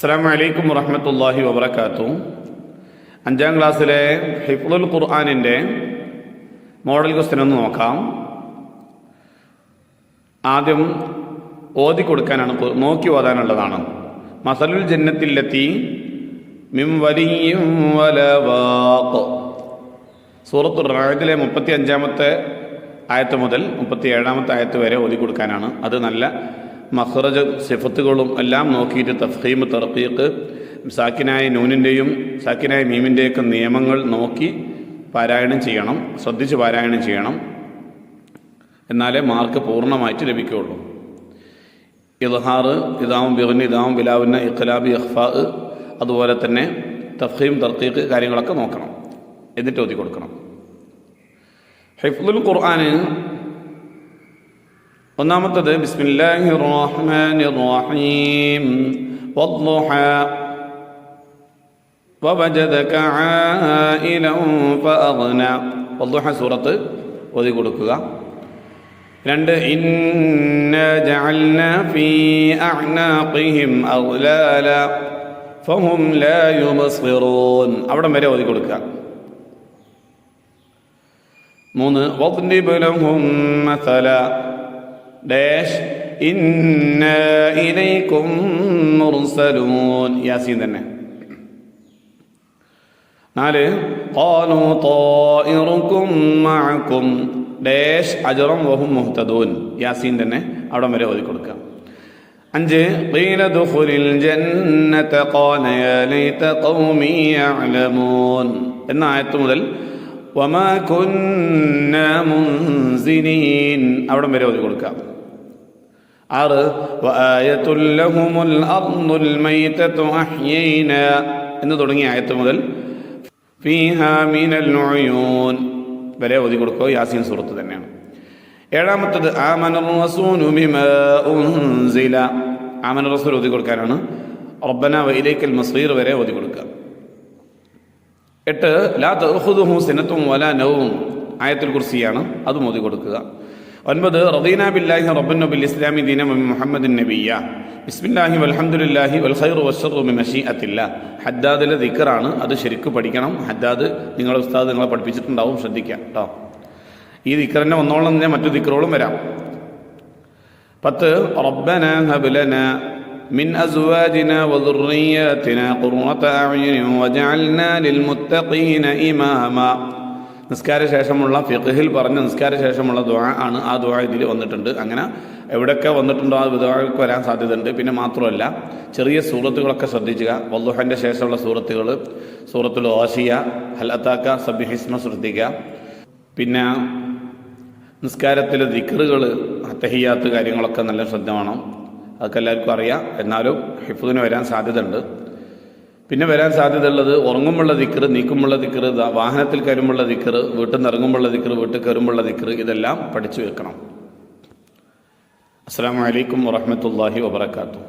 അസ്സാം വലൈക്കും വറഹമത്തല്ലാഹി വബർക്കാത്തു അഞ്ചാം ക്ലാസ്സിലെ ഹിഫുൽ ഖുർആാനിന്റെ മോഡൽ ക്വസ്റ്റ്യൻ ഒന്ന് നോക്കാം. ആദ്യം ഓതി കൊടുക്കാനാണ് നോക്കി ഓതാനുള്ളതാണ്. മസലുൽ ജന്നത്തിലെത്തി മിം വലിയും സൂറത്തു റായത്തിലെ മുപ്പത്തി അഞ്ചാമത്തെ ആയത്ത് മുതൽ മുപ്പത്തി ഏഴാമത്തെ ആയത്ത് വരെ ഓതി കൊടുക്കാനാണ്. അത് നല്ല മഹ്റജ് സിഫത്തുകളും എല്ലാം നോക്കിയിട്ട് തഫീം തർക്കീക്ക് സാക്കിനായ നൂനിന്റെയും സാക്കിനായ മീമിന്റെയൊക്കെ നിയമങ്ങൾ നോക്കി പാരായണം ചെയ്യണം ശ്രദ്ധിച്ച് പാരായണം ചെയ്യണം. എന്നാലേ മാർക്ക് പൂർണമായിട്ട് ലഭിക്കുകയുള്ളൂ. ഇൽഹാർ ഇതാവും ബിറിന് ഇതാവും ബിലാവിന് ഇഖലാബ് ഇഖ്ഫാ അതുപോലെ തന്നെ തഫീം തർക്കീക്ക് കാര്യങ്ങളൊക്കെ നോക്കണം. എന്നിട്ട് ഓതി കൊടുക്കണം ഹൈഫുൽ ഖുർആൻ ഒന്നാമത്തത് ബിസ്മില്ലാഹി റഹ്മാനി റഹീം വദ്ദുഹ ووجدك عائلا فأغنى വദ്ദുഹ സൂറത്ത് ഓതി കൊടുക്കുക രണ്ട് ഇന്ന ജഅൽന ഫീ അഅ്നാഖിഹിം അഗ്ലാല ഫഹും ലാ യുബ്സിറൂൻ അവിടം വരെ ഓതി കൊടുക്കുക മൂന്ന് വദ്രിബ് ലഹും മസല ഡാഷ് ഇന്ന ഇലൈക്കും മുർസലൂൻ യാസീൻ തന്നെ നാല് ഖാലു طائركم معكم ഡാഷ് അജറം വഹും മുഹ്തദൂൻ യാസീൻ തന്നെ അവിടം വരെ ഓതി കൊടുക്കുക അഞ്ച് قيل ادخل الجنة قال يا ليت قومي يعلمون എന്ന ആയത്ത് മുതൽ വമാ കുന്ന മുൻസിനീൻ അവിടം വരെ ഓതി കൊടുക്കാം ആറ്. എന്ന് തുടങ്ങിയ ആയത്ത് മുതൽ വരെ ഓതി കൊടുക്കുക. യാസീൻ സൂറത്ത് തന്നെയാണ്. ഏഴാമത്തത് ആമന റസൂൽ ഓതി കൊടുക്കാനാണ്. റബ്ബന വൈലേക്കൽ മസീർ വരെ ഓതി കൊടുക്കുക. എട്ട് ലാ തഹുദുഹു സിനത്തും വല നവും ആയത്തുൽ കുർസിയാണ്. അതും ഓതി കൊടുക്കുക. ഒൻപത് റദീന ബില്ലാഹി റബ്ബൻ ബിൽ ഇസ്ലാമി ദീന മുഹമ്മദിൻ നബിയ ബിസ്മില്ലാഹി വൽഹംദുലില്ലാഹി വൽ ഖൈറു വശറു ബി മഷീഅത്തില്ല ഹദ്ദാദിലെ ദിക്കറാണ് അത് ശരിക്കും പഠിക്കണം ഹദ്ദാദ് നിങ്ങളുടെ ഉസ്താദ് നിങ്ങളെ പഠിപ്പിച്ചിട്ടുണ്ടാവും ശ്രദ്ധിക്കുക കേട്ടോ ഈ ദിക്കറിൻ്റെ ഒന്നോളം തന്നെ മറ്റു ദിക്കറുകളും വരാം പത്ത് റബ്ബന ഹബ്ലന من أزواجنا وذرياتنا قرة أعين وجعلنا للمتقين إماما നിസ്കാര ശേഷമുള്ള ഫിഖിൽ പറഞ്ഞ നിസ്കാര ശേഷമുള്ള ദുആ ആണ് ആ ദുആ ഇതിൽ വന്നിട്ടുണ്ട്. അങ്ങനെ എവിടെയൊക്കെ വന്നിട്ടുണ്ടോ ആ ദ്വാക്ക് വരാൻ സാധ്യതയുണ്ട്. പിന്നെ മാത്രമല്ല ചെറിയ സൂറത്തുകളൊക്കെ ശ്രദ്ധിക്കുക വല്ലുഹന്റെ ശേഷമുള്ള സൂറത്തുകൾ സൂറത്തുൽ ഓഷിയ ഹലത്താക്ക സബ്ഹിസ്മ ശ്രദ്ധിക്കുക. പിന്നെ നിസ്കാരത്തിലെ ദിക്കറുകൾ അത്തഹിയാത്ത് കാര്യങ്ങളൊക്കെ നല്ല ശ്രദ്ധ വേണം. അതൊക്കെ എല്ലാവർക്കും അറിയാം. എന്നാലും ഹിഫുദിന് വരാൻ സാധ്യതയുണ്ട്. പിന്നെ വരാൻ സാധ്യതയുള്ളത് ഉറങ്ങുമ്പോഴുള്ള ദിക്കറ് നീക്കുമ്പോഴുള്ള ദിക്കറ് വാഹനത്തിൽ കയറുമ്പുള്ള ദിക്കറ് വീട്ടിൽ നിന്ന് ഇറങ്ങുമ്പുള്ള ദിക്കറ് വീട്ടിൽ കയറുമ്പുള്ള ദിക്കറ് ഇതെല്ലാം പഠിച്ചു വെക്കണം. അസ്സാം വലൈക്കും വറഹമത്തല്ലാഹി വാബർക്കാത്തു